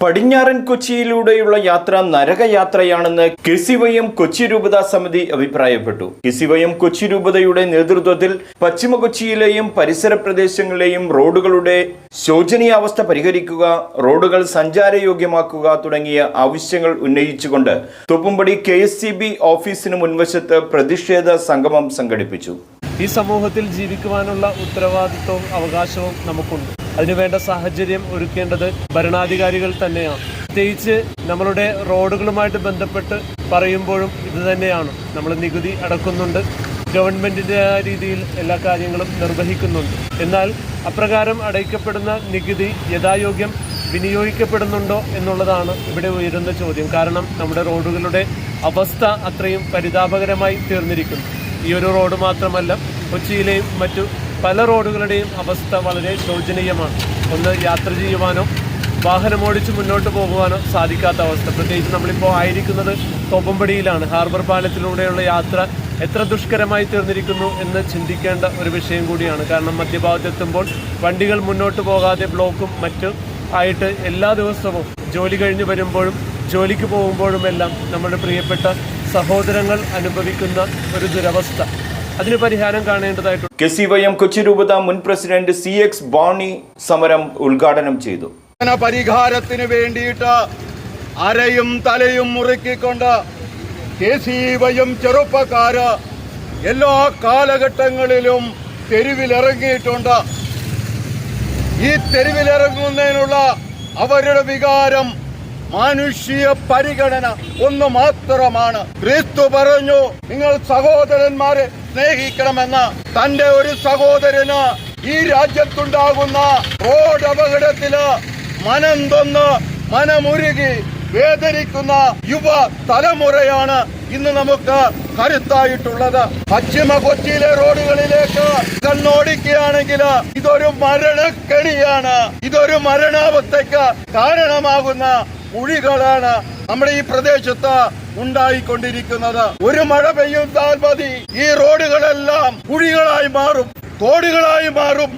പടിഞ്ഞാറൻ കൊച്ചിയിലൂടെയുള്ള യാത്ര നരകയാത്രയാണെന്ന് കെസിവയം കൊച്ചി രൂപതാ സമിതി അഭിപ്രായപ്പെട്ടു. കെസിവയം കൊച്ചി രൂപതയുടെ നേതൃത്വത്തിൽ പശ്ചിമ കൊച്ചിയിലെയും പരിസര പ്രദേശങ്ങളിലെയും റോഡുകളുടെ ശോചനീയാവസ്ഥ പരിഹരിക്കുക റോഡുകൾ സഞ്ചാരയോഗ്യമാക്കുക തുടങ്ങിയ ആവശ്യങ്ങൾ ഉന്നയിച്ചുകൊണ്ട് തൊപ്പുംപടി കെ ഓഫീസിന് മുൻവശത്ത് പ്രതിഷേധ സംഗമം സംഘടിപ്പിച്ചു. ഈ സമൂഹത്തിൽ ജീവിക്കുവാനുള്ള ഉത്തരവാദിത്വവും അവകാശവും നമുക്കുണ്ട്. അതിനുവേണ്ട സാഹചര്യം ഒരുക്കേണ്ടത് ഭരണാധികാരികൾ തന്നെയാണ്. പ്രത്യേകിച്ച് നമ്മളുടെ റോഡുകളുമായിട്ട് ബന്ധപ്പെട്ട് പറയുമ്പോഴും ഇത് തന്നെയാണ്. നമ്മൾ നികുതി അടക്കുന്നുണ്ട്. ഗവൺമെന്റിന്റെ രീതിയിൽ എല്ലാ കാര്യങ്ങളും നിർവഹിക്കുന്നുണ്ട്. എന്നാൽ അപ്രകാരം അടയ്ക്കപ്പെടുന്ന നികുതി യഥായോഗ്യം വിനിയോഗിക്കപ്പെടുന്നുണ്ടോ എന്നുള്ളതാണ് ഇവിടെ ഉയരുന്ന ചോദ്യം. കാരണം നമ്മുടെ റോഡുകളുടെ അവസ്ഥ അത്രയും പരിതാപകരമായി തീർന്നിരിക്കുന്നു. ഈ ഒരു റോഡ് മാത്രമല്ല കൊച്ചിയിലെയും മറ്റു പല റോഡുകളുടെയും അവസ്ഥ വളരെ ശോചനീയമാണ്. ഒന്ന് യാത്ര ചെയ്യുവാനോ വാഹനം ഓടിച്ച് മുന്നോട്ട് പോകുവാനോ സാധിക്കാത്ത അവസ്ഥ. പ്രത്യേകിച്ച് നമ്മളിപ്പോൾ ആയിരിക്കുന്നത് തോപ്പമ്പടിയിലാണ് ഹാർബർ പാലത്തിലൂടെയുള്ള യാത്ര എത്ര ദുഷ്കരമായി തീർന്നിരിക്കുന്നു എന്ന് ചിന്തിക്കേണ്ട ഒരു വിഷയം കൂടിയാണ്. കാരണം മധ്യഭാഗത്തെത്തുമ്പോൾ വണ്ടികൾ മുന്നോട്ട് പോകാതെ ബ്ലോക്കും മറ്റും ആയിട്ട് എല്ലാ ദിവസവും ജോലി കഴിഞ്ഞ് വരുമ്പോഴും ജോലിക്ക് പോകുമ്പോഴുമെല്ലാം നമ്മുടെ പ്രിയപ്പെട്ട സഹോദരങ്ങൾ അനുഭവിക്കുന്ന ഒരു ദുരവസ്ഥ. അതിന് പരിഹാരം കാണേണ്ടതായിട്ടുണ്ട്. K C Y M Kochi രൂപത മുൻ പ്രസിഡന്റ് സി എക്സ് ബോണി സമരം ഉദ്ഘാടനം ചെയ്തു. പരിഹാരത്തിന് വേണ്ടിയിട്ട് അരയും തലയും മുറുക്കിക്കൊണ്ട് കെ സി വൈയും ചെറുപ്പക്കാര് എല്ലാ കാലഘട്ടങ്ങളിലും തെരുവിലിറങ്ങിയിട്ടുണ്ട്. ഈ തെരുവിലിറങ്ങുന്നതിനുള്ള അവരുടെ വികാരം മാനുഷിക പരിഗണന ഒന്ന് മാത്രമാണ്. ക്രിസ്തു പറഞ്ഞു നിങ്ങൾ സഹോദരന്മാരെ സ്നേഹിക്കണമെന്ന് തന്റെ ഒരു സഹോദരന് ഈ രാജ്യത്തുണ്ടാകുന്ന റോഡ് അപകടത്തിൽ മനം തൊന്ന് മനമുരുകി വേദനിക്കുന്ന യുവ തലമുറയാണ് ഇന്ന് നമുക്ക് കരുത്തായിട്ടുള്ളത് പശ്ചിമ കൊച്ചിയിലെ റോഡുകളിലേക്ക് കണ്ണോടിക്കുകയാണെങ്കിൽ ഇതൊരു മരണക്കെണിയാണ് ഇതൊരു മരണാവസ്ഥയ്ക്ക് കാരണമാകുന്ന കുഴികളാണ് നമ്മുടെ ഈ പ്രദേശത്ത് ഉണ്ടായിക്കൊണ്ടിരിക്കുന്നത്. ഒരു മഴ പെയ്യുന്നാൽ മതി. ഈ റോഡുകളെല്ലാം കുഴികളായി മാറും തോടുകളായി മാറും.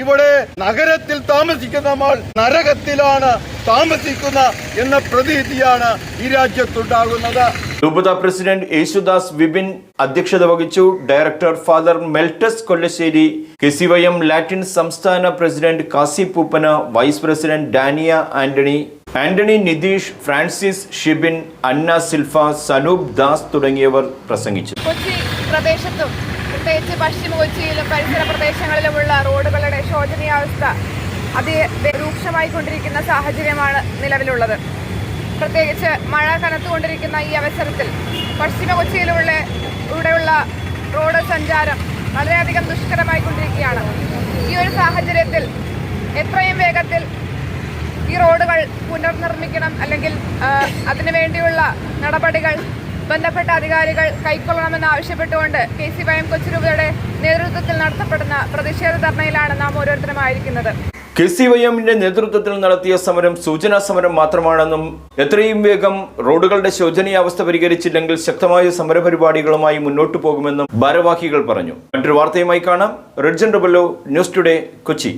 ഇവിടെ നഗരത്തിൽ താമസിക്കുന്ന നമ്മൾ നരകത്തിലാണ് താമസിക്കുന്ന എന്ന പ്രതീതിയാണ് ഈ രാജ്യത്തുണ്ടാകുന്നത്. രൂപത പ്രസിഡന്റ് യേശുദാസ് വിപിൻ അധ്യക്ഷത വഹിച്ചു. Director father മെൽറ്റസ് Kollassery K C Y M Latin സംസ്ഥാന president Kasi പൂപ്പന vice president Dania Antony Antony Nitish Francis Shibin Anna സിൽഫ Sanoop Das തുടങ്ങിയവർ പ്രസംഗിച്ചു. കൊച്ചി പ്രദേശത്തും പ്രത്യേകിച്ച് പശ്ചിമ കൊച്ചിയിലും പരിസര പ്രദേശങ്ങളിലുമുള്ള റോഡുകളുടെ ശോചനീയാവസ്ഥ അതിരൂക്ഷമായിക്കൊണ്ടിരിക്കുന്ന സാഹചര്യമാണ് നിലവിലുള്ളത്. പ്രത്യേകിച്ച് മഴ കനത്തുകൊണ്ടിരിക്കുന്ന ഈ അവസരത്തിൽ പശ്ചിമ കൊച്ചിയിലുള്ള ഇവിടെയുള്ള റോഡ് സഞ്ചാരം വളരെയധികം ദുഷ്കരമായിക്കൊണ്ടിരിക്കുകയാണ്. ഈ ഒരു സാഹചര്യത്തിൽ എത്രയും വേഗത്തിൽ ഈ റോഡുകൾ പുനർനിർമ്മിക്കണം അല്ലെങ്കിൽ അതിനു വേണ്ടിയുള്ള നടപടികൾ ബന്ധപ്പെട്ട അധികാരികൾ കൈക്കൊള്ളണമെന്ന് ആവശ്യപ്പെട്ടുകൊണ്ട് കെ സി വൈ കൊച്ചിരൂപയുടെ നേതൃത്വത്തിൽ നടത്തപ്പെടുന്ന പ്രതിഷേധ ധർണയിലാണ് നാം ഓരോരുത്തരുമായിരിക്കുന്നത്. കെ സി വൈ എമ്മിന്റെ നേതൃത്വത്തിൽ നടത്തിയ സമരം സൂചനാ സമരം മാത്രമാണെന്നും എത്രയും വേഗം റോഡുകളുടെ ശോചനീയാവസ്ഥ പരിഹരിച്ചില്ലെങ്കിൽ ശക്തമായ സമരപരിപാടികളുമായി മുന്നോട്ടു പോകുമെന്നും ഭാരവാഹികൾ പറഞ്ഞു. മറ്റൊരു വാർത്തയുമായി കാണാം. റെഡ്ജൻ റബല്ലോ ന്യൂസ് ടുഡേ കൊച്ചി.